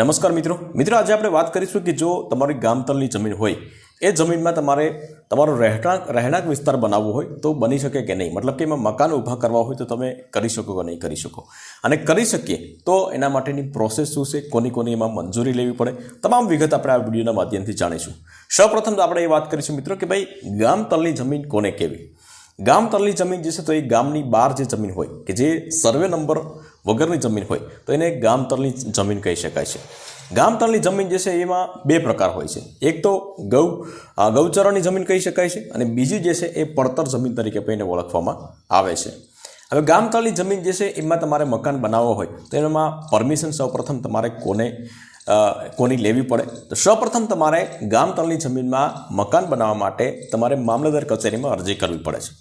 નમસ્કાર મિત્રો. મિત્રો, આજે આપણે વાત કરીશું કે જો તમારી ગામતલની જમીન હોય, એ જમીનમાં તમારે તમારો રહેણાંક રહેણાંક વિસ્તાર બનાવવો હોય તો બની શકે કે નહીં? મતલબ કે એમાં મકાન ઊભા કરવા હોય તો તમે કરી શકો કે નહીં કરી શકો? અને કરી શકીએ તો એના માટેની પ્રોસેસ શું છે? કોની કોની એમાં મંજૂરી લેવી પડે? તમામ વિગત આપણે આ વિડીયોના માધ્યમથી જાણીશું. સૌપ્રથમ તો આપણે એ વાત કરીશું મિત્રો કે ભાઈ, ગામતલની જમીન કોને કેવી ગામતલની જમીન જે છે તો એ ગામની બહાર જે જમીન હોય, કે જે સર્વે નંબર વગરની જમીન હોય, તો એને ગામતળની જમીન કહી શકાય છે. ગામતળની જમીન જે છે, એમાં બે પ્રકાર હોય છે. એક તો ગૌ ગૌચરણની જમીન કહી શકાય છે અને બીજી જે છે, એ પડતર જમીન તરીકે પણ એને ઓળખવામાં આવે છે. હવે ગામતળની જમીન જે છે, એમાં તમારે મકાન બનાવવો હોય, તો એમાં પરમિશન સૌપ્રથમ તમારે કોને કોની લેવી પડે? તો સૌપ્રથમ તમારે ગામતળની જમીનમાં મકાન બનાવવા માટે તમારે મામલતદાર કચેરીમાં અરજી કરવી પડે છે.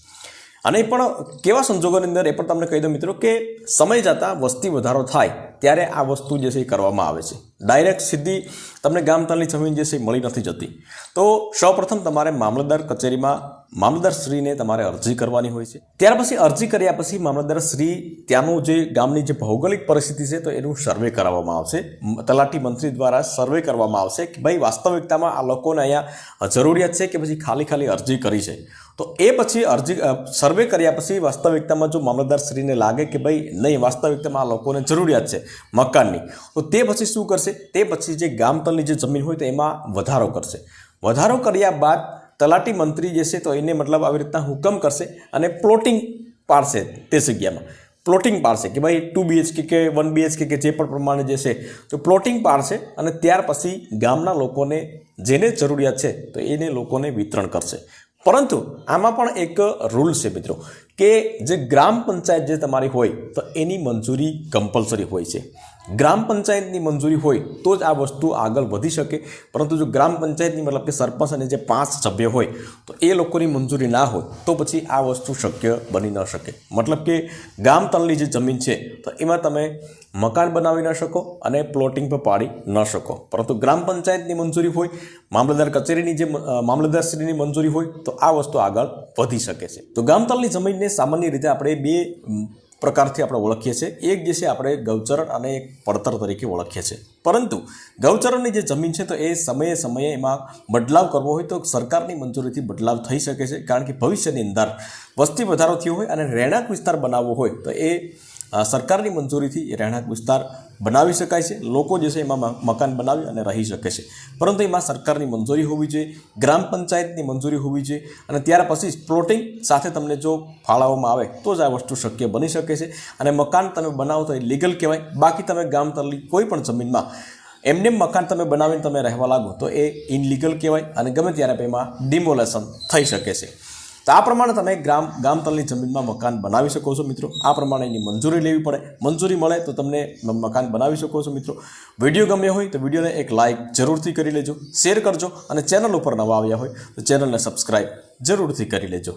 અને પણ કેવા સંજોગોની અંદર એ પણ તમને કહી દઉં મિત્રો કે સમય જતાં વસ્તી વધારો થાય ત્યારે આ વસ્તુ જે છે એ કરવામાં આવે છે. ડાયરેક્ટ સીધી તમને ગામતાલની જમીન જે છે મળી નથી જતી. તો સૌપ્રથમ તમારે મામલતદાર કચેરીમાં મામલતદાર શ્રીને તમારે અરજી કરવાની હોય છે. ત્યાર પછી અરજી કર્યા પછી મામલતદાર શ્રી ત્યાંનું જે ગામની જે ભૌગોલિક પરિસ્થિતિ છે તો એનું સર્વે કરાવવામાં આવશે. તલાટી મંત્રી દ્વારા સર્વે કરવામાં આવશે કે ભાઈ વાસ્તવિકતામાં આ લોકોને અહીંયા જરૂરિયાત છે કે પછી ખાલી ખાલી અરજી કરી છે. તો એ પછી અરજી સર્વે કર્યા પછી વાસ્તવિકતામાં જો મામલતદારશ્રીને લાગે કે ભાઈ નહીં, વાસ્તવિકતામાં આ લોકોને જરૂરિયાત છે મકાનની, તો તે પછી શું કરશે? તે પછી જે ગામતલની જે જમીન હોય તો એમાં વધારો કરશે. વધારો કર્યા બાદ તલાટી મંત્રી જે છે તો એને મતલબ આવી રીતના હુકમ કરશે અને પ્લોટિંગ પાડશે તે જગ્યામાં. પ્લોટિંગ પાડશે કે ભાઈ ટુ બીએચકે કે વન બીએચકે કે જે પણ પ્રમાણે જે છે તો પ્લોટિંગ પાડશે અને ત્યાર પછી ગામના લોકોને જેને જરૂરિયાત છે તો એને લોકોને વિતરણ કરશે. પરંતુ આમાં પણ એક રૂલ છે મિત્રો. કે જે ગ્રામ પંચાયત જે તમારી હોય, તો એની મંજૂરી કમ્પલસરી હોય છે. ગ્રામ પંચાયતની મંજૂરી હોય, તો જ આ વસ્તુ આગળ વધી શકે. પરંતુ જો ગ્રામ પંચાયતની મતલબ કે સરપંચ અને જે પાંચ સભ્ય હોય, તો એ લોકોની મંજૂરી ના હોય, તો પછી આ વસ્તુ શક્ય બની ન શકે. મતલબ કે ગામ તલની જે જમીન છે, તો એમાં તમે મકાન બનાવી ન શકો અને પ્લોટિંગ પર પાડી ન શકો. પરંતુ ગ્રામ પંચાયતની મંજૂરી હોય, મામલતદાર કચેરીની જે મામલતદારશ્રીની મંજૂરી હોય, તો આ વસ્તુ આગળ વધી શકે છે. તો ગામતળની જમીનને સામાન્ય રીતે આપણે બે પ્રકારથી આપણે ઓળખીએ છીએ. એક જે છે આપણે ગૌચરણ અને એક પડતર તરીકે ઓળખીએ છીએ. પરંતુ ગૌચરણની જે જમીન છે તો એ સમયે સમયે એમાં બદલાવ કરવો હોય તો સરકારની મંજૂરીથી બદલાવ થઈ શકે છે. કારણ કે ભવિષ્યની અંદર વસ્તી વધારો થયો હોય અને રહેણાંક વિસ્તાર બનાવવો હોય તો એ સરકારની મંજૂરીથી એ રહેણાંક વિસ્તાર બનાવી શકાય છે. લોકો જે છે એમાં મકાન બનાવી અને રહી શકે છે. પરંતુ એમાં સરકારની મંજૂરી હોવી જોઈએ, ગ્રામ પંચાયતની મંજૂરી હોવી જોઈએ અને ત્યાર પછી પ્લોટિંગ સાથે તમને જો ફાળવવામાં આવે તો જ આ વસ્તુ શક્ય બની શકે છે. અને મકાન તમે બનાવો તો એ લીગલ કહેવાય, બાકી તમે ગામ તરલી કોઈ પણ જમીનમાં એમને મકાન તમે બનાવીને તમે રહેવા લાગો તો એ ઇનલીગલ કહેવાય અને ગમે ત્યારે એમાં ડિમોલેશન થઈ શકે છે. તો આ પ્રમાણે તમે ગ્રામ ગામતળની જમીનમાં મકાન બનાવી શકો છો મિત્રો. આ પ્રમાણે એની મંજૂરી લેવી પડે. મંજૂરી મળે તો તમને મકાન બનાવી શકો છો મિત્રો. વીડિયો ગમ્યો હોય તો વિડીયોને એક લાઇક જરૂરથી કરી લેજો, શેર કરજો અને ચેનલ ઉપર નવા આવ્યા હોય તો ચેનલને સબસ્ક્રાઈબ જરૂરથી કરી લેજો.